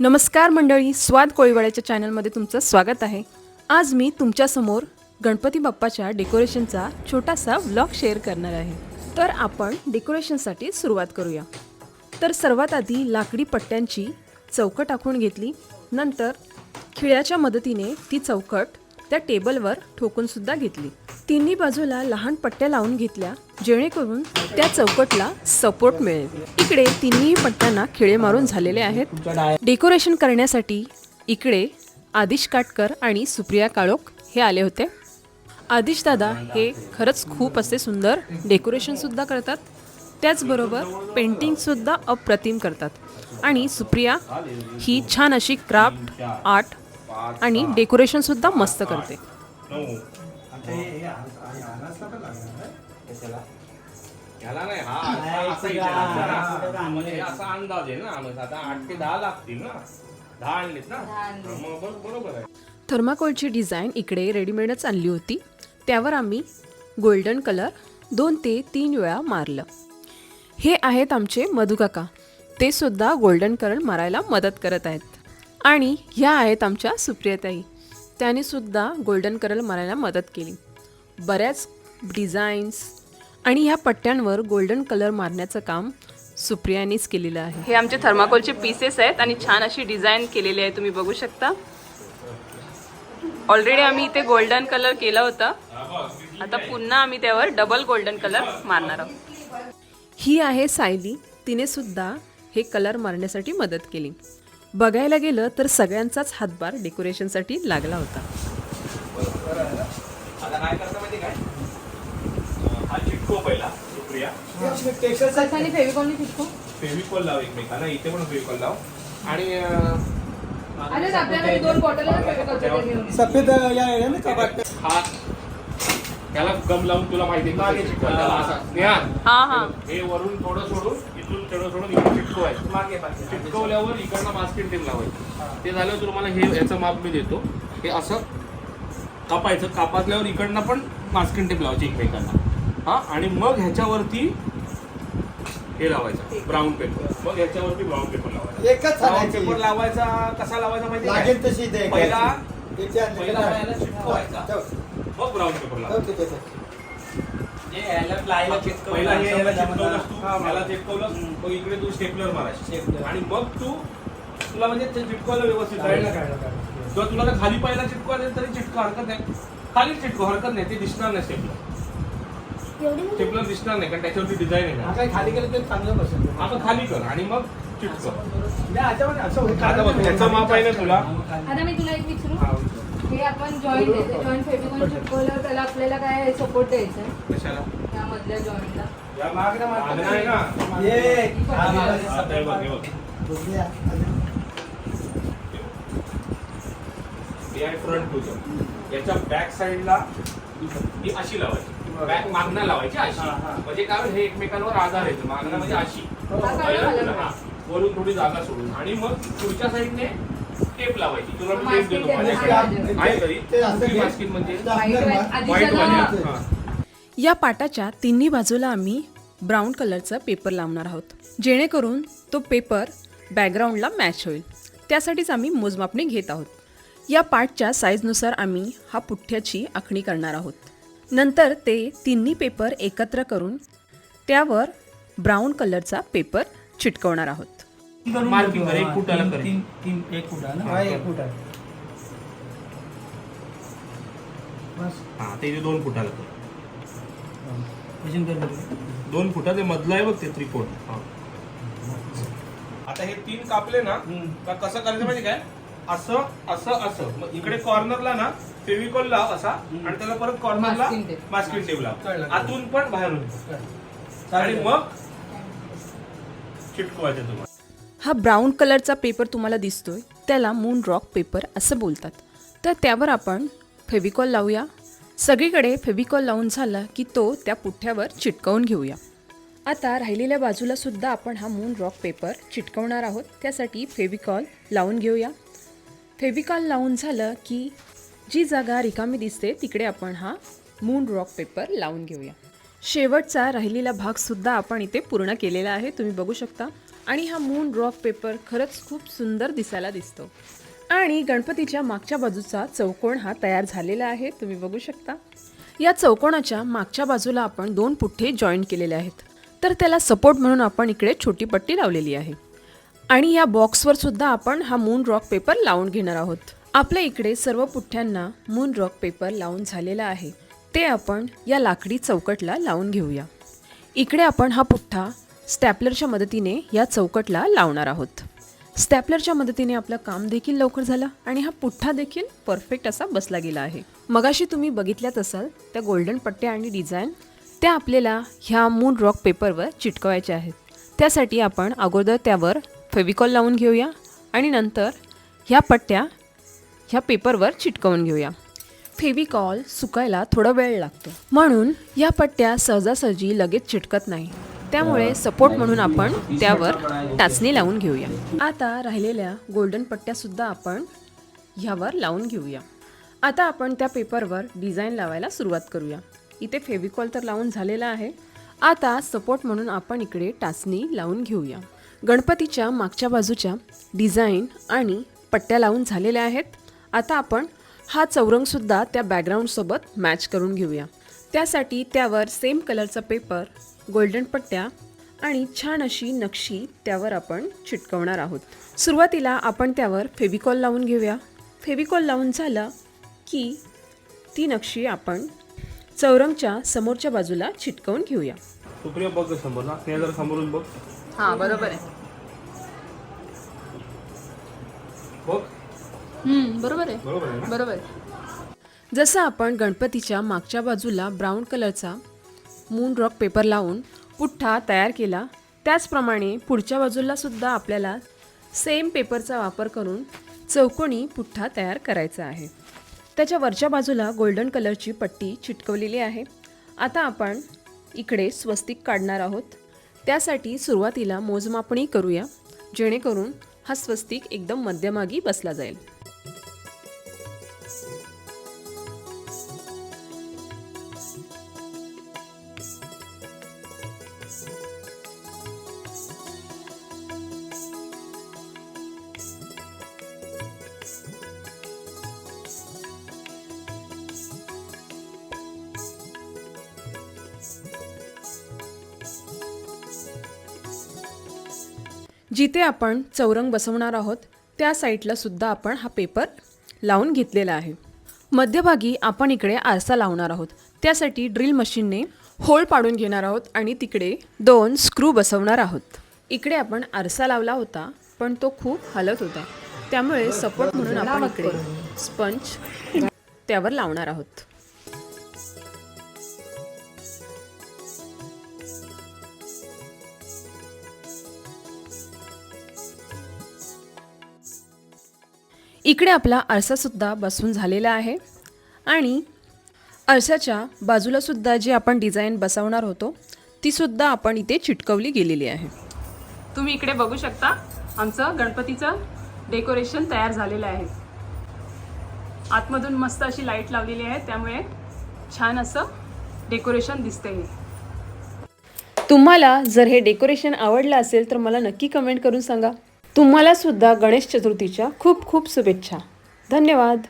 नमस्कार मंडळी स्वाद कोळीवाड्याच्या चॅनलमध्ये तुमचं स्वागत आहे. आज मी तुमच्यासमोर गणपती बाप्पाच्या डेकोरेशनचा छोटासा व्लॉग शेअर करणार आहे. तर आपण डेकोरेशनसाठी सुरुवात करूया. तर सर्वात आधी लाकडी पट्ट्यांची चौकट आखून घेतली. नंतर खिळ्याच्या मदतीने ती चौकट त्या टेबलवर ठोकून सुद्धा घेतली. तिन्ही बाजूला लहान पट्ट्या लावून घेतल्या जेणेकरून त्या चौकटला सपोर्ट मिळेल. इकडे तिन्ही पट्ट्यांना खिळे मारून झालेले आहेत. डेकोरेशन करण्यासाठी इकडे आदिश काटकर आणि सुप्रिया काळोख हे आले होते. आदिश दादा हे खरंच खूप असे सुंदर डेकोरेशन सुद्धा करतात. त्याचबरोबर पेंटिंग सुद्धा अप्रतिम करतात. आणि सुप्रिया ही छान अशी क्राफ्ट आर्ट आणि डेकोरेशन सुद्धा मस्त करते. ह्याला नाही हा असा- असा इथे लागला ना. मग हे असा अंदाज आहे ना मग आता आठ ते दहा लागतील ना. दहा आणलेत ना. मग बरो- बरोबर आहे. थर्माकोलची डिझाईन इकडे रेडीमेडच आणली होती. त्यावर आम्ही गोल्डन कलर दोन ते तीन वेळा मारलं. हे आहेत आमचे मधुकाका ते सुद्धा गोल्डन कलर मारायला मदत करत आहेत. आणि ह्या आहेत आमच्या सुप्रियताई. त्याने सुद्धा गोल्डन कलर मारायला मदत केली. बऱ्याच डिझाईन्स आणि ह्या पट्ट्यांवर गोल्डन कलर मारण्याचं काम सुप्रियानीच केलेलं आहे. हे आमचे थर्माकोलचे पीसेस आहेत आणि छान अशी डिझाईन केलेली आहे. तुम्ही बघू शकता. ऑलरेडी आम्ही इथे गोल्डन कलर केला होता. आता पुन्हा आम्ही त्यावर डबल गोल्डन कलर मारणार आहोत. ही आहे सायली. तिने सुद्धा हे कलर मारण्यासाठी मदत केली. बघायला गेलं तर सगळ्यांचाच हातभार डेकोरेशनसाठी लागला होता. आता काय करता माहिती काय? हा चिटको पहिला सुप्रिया आणि फेविकॉलनी चिटकू? फेविकॉल लाव एकमेकांना इथे पण फेविकॉल लाव. आणि अं, आणि आपल्याकडे दोन बॉटल फेविकॉलच्या घेऊन. सफेद या आहे ना कपाट हा. त्याला गम लावून तुला माहिती आहे का? चिटकवायचं. त्याला असा. नेहा, हा हा. हे वरून थोडं सोडून इथून थोडं सोडून इकडे चिटकवायचं मागे चिटकवल्यावर इकडनं मास्किन टेप लावायचं. ते झाल्यावर तुम्हाला हे याचं माप मी देतो. हे असं कापायचं. कापासल्यावर इकडनं पण मास्किन टेप लावायची एकमेकांना. हा? आणि मग ह्याच्यावरती हे लावायचं. ब्राऊन पेपर मग ह्याच्यावरती ब्राऊन पेपर लावायचा. एकच ब्राऊन पेपर लावायचा. कसा लावायचा माहिती लागेल? तशी पहिला पहिला चिटकवायचा मग ब्राऊन पेपर लावायचा. पहिला हे याला चिटकवलंस तू याला चिटकवलंस मग इकडे तू स्टेपलर मारायची. आणि मग तू तुला म्हणजे ते चिटकवायला व्यवस्थित राहील किंवा तुला जर खाली पाहिला चिटकवायचं तरी चिटकव हरकत नाही. खाली चिटकव हरकत नाही. ते दिसणार नाही स्टेपलर स्टेपलर दिसणार नाही कारण त्याच्यावरती डिझाईन आहे. हा खाली गेलं तर चांगलं बसेल. आपण खाली कर आणि मग चिटकव. आता बघ, माप आहे ना तुला? आता मी तुला एक विचारू? हे आपण जॉईंट द्यायचं जॉईंट फेविकॉल चिटकवल्यावर त्याला आपल्याला काय सपोर्ट द्यायचं कशाला? त्या मधल्या जॉईंटला आहे. हा, हा, हे आहे. हे आहे फ्रंट तुझं याच्या बॅक साईडला ही अशी लावायची. बॅक मागणं लावायची अशी. म्हणजे कारण हे एकमेकांवर आधार येतो मागणं म्हणजे अशी. वरून थोडी जागा सोडून. आणि मग पुढच्या साईडने टेप लावायची. मी टेप देतो. माझ्याकडे. आहे, म्हणजे व्हाईट वाली हा. या पाटाच्या तिन्ही बाजूला आम्ही ब्राऊन कलरचा पेपर लावणार आहोत. जेणेकरून तो पेपर बॅकग्राऊंडला मॅच होईल. त्यासाठीच आम्ही मोजमापणी घेत आहोत. या पाटच्या साईजनुसार आम्ही हा पुठ्ठ्याची आखणी करणार आहोत. नंतर ते तिन्ही पेपर एकत्र करून त्यावर ब्राऊन कलरचा पेपर चिटकवणार आहोत. Marking कर, एक फुटाला कर. तीन तीन एक फुट आहे ना हा एक फुट आहे बस हा ते जे दोन फुटाला कर. वजन कर बरं. दोन फुटाचे मधलं आहे बघ ते त्रिकोण हा. आता हे तीन कापले ना हम्म. का कसं करायचं माहिती काय असं असं असं मग इकडे कॉर्नरला ना फेविकॉल लाव असा आणि त्याला परत कॉर्नरला Masking tape. मास्किंग टेप लाव कळलं. आतून पण बाहेरून पण. आणि चालेल. मग चिटकवायचं तुम्हाला हा ब्राऊन कलरचा पेपर तुम्हाला दिसतोय त्याला मून रॉक पेपर असं बोलतात. तर त्यावर आपण फेविकॉल लावूया. सगळीकडे फेविकॉल लावून झाला की तो त्या पुठ्ठ्यावर चिटकवून घेऊया. आता राहिलेल्या बाजूला सुद्धा आपण हा मून रॉक पेपर चिटकवणार आहोत. त्यासाठी फेविकॉल लावून घेऊया. फेविकॉल लावून झालं की जी जागा रिकामी दिसते तिकडे आपण हा मून रॉक पेपर लावून घेऊया. शेवटचा राहिलेला भागसुद्धा आपण इथे पूर्ण केलेला आहे. तुम्ही बघू शकता. आणि हा मून रॉक पेपर खरंच खूप सुंदर दिसायला दिसतो. आणि गणपतीच्या मागच्या बाजूचा चौकोन हा तयार झालेला आहे. तुम्ही बघू शकता. या चौकोनाच्या मागच्या बाजूला आपण दोन पुठ्ठे जॉईन केलेले आहेत. तर त्याला सपोर्ट म्हणून आपण इकडे छोटी पट्टी लावलेली आहे. आणि या बॉक्सवर सुद्धा आपण हा मून रॉक पेपर लावून घेणार आहोत. आपल्या इकडे सर्व पुठ्ठ्यांना मून रॉक पेपर लावून झालेला आहे. ते आपण या लाकडी चौकटला लावून घेऊया. इकडे आपण हा पुठ्ठा स्टॅपलरच्या मदतीने या चौकटला लावणार आहोत. स्टॅपलरच्या मदतीने आपलं काम देखील लवकर झालं आणि हा पुठ्ठा देखील परफेक्ट असा बसला गेला आहे. मगाशी तुम्ही बघितल्यात असाल त्या गोल्डन पट्ट्या आणि डिझाईन त्या आपल्याला ह्या मून रॉक पेपरवर चिटकवायच्या आहेत. त्यासाठी आपण अगोदर त्यावर फेविकॉल लावून घेऊया आणि नंतर ह्या पट्ट्या ह्या पेपरवर चिटकवून घेऊया. फेविकॉल सुकायला थोडा वेळ लागतो. म्हणून या पट्ट्या सहजासहजी लगेच चिटकत नाही. त्यामुळे सपोर्ट म्हणून आपण त्यावर टाचणी लावून घेऊया. आता राहिलेल्या गोल्डन पट्ट्यासुद्धा आपण ह्यावर लावून घेऊया. आता आपण त्या पेपरवर डिझाईन लावायला सुरुवात करूया. इथे फेविकॉल तर लावून झालेला आहे. आता सपोर्ट म्हणून आपण इकडे टाचणी लावून घेऊया. गणपतीच्या मागच्या बाजूच्या डिझाईन आणि पट्ट्या लावून झालेल्या आहेत. आता आपण हा चौरंगसुद्धा त्या बॅकग्राऊंडसोबत मॅच करून घेऊया. त्यासाठी त्यावर सेम कलरचा पेपर गोल्डन पट्ट्या आणि छान अशी नक्षी त्यावर आपण चिटकवणार आहोत. सुरुवातीला आपण त्यावर फेविकॉल लावून घेऊया. फेविकॉल लावून झालं की ती नक्षी आपण चौरंगच्या समोरच्या बाजूला चिटकवून घेऊया. सुप्रिया बघ समोर ना जरा समोरून बघ. हा बरोबर आहे. बरोबर आहे. बरोबर आहे ना? बरोबर जसं आपण गणपतीच्या मागच्या बाजूला ब्राऊन कलरचा मून रॉक पेपर लावून पुठ्ठा तयार केला त्याचप्रमाणे पुढच्या बाजूला सुद्धा आपल्याला सेम पेपरचा वापर करून चौकोनी पुठ्ठा तयार करायचा आहे. त्याच्या वरच्या बाजूला गोल्डन कलरची पट्टी चिटकवलेली आहे. आता आपण इकडे स्वस्तिक काढणार आहोत. त्यासाठी सुरुवातीला मोजमापणी करूया जेणेकरून हा स्वस्तिक एकदम मध्यमागी बसला जाईल. जिथे आपण चौरंग बसवणार आहोत त्या साईडला सुद्धा आपण हा पेपर लावून घेतलेला आहे. मध्यभागी आपण इकडे आरसा लावणार आहोत. त्यासाठी ड्रिल मशीनने होल पाडून घेणार आहोत आणि तिकडे दोन स्क्रू बसवणार आहोत. इकडे आपण आरसा लावला होता पण तो खूप हलत होता. त्यामुळे सपोर्ट म्हणून आपण इकडे स्पंज त्यावर लावणार आहोत. इकडे आपला आरसासुद्धा बसून झालेला आहे. आणि आरशाच्या बाजूला सुद्धा जी आपण डिझाईन बसवणार होतो ती सुद्धा आपण इथे चिटकवली गेलेली आहे. तुम्ही इकडे बघू शकता आमचं गणपतीचं डेकोरेशन तयार झालेलं आहे. आतमधून मस्त अशी लाइट लावलेली आहे त्यामुळे छान असं डेकोरेशन दिसतंय. हे तुम्हाला जर हे डेकोरेशन आवडलं असेल तर मला नक्की कमेंट करून सांगा. तुम्हालासुद्धा गणेश चतुर्थीच्या खूप खूप शुभेच्छा. धन्यवाद.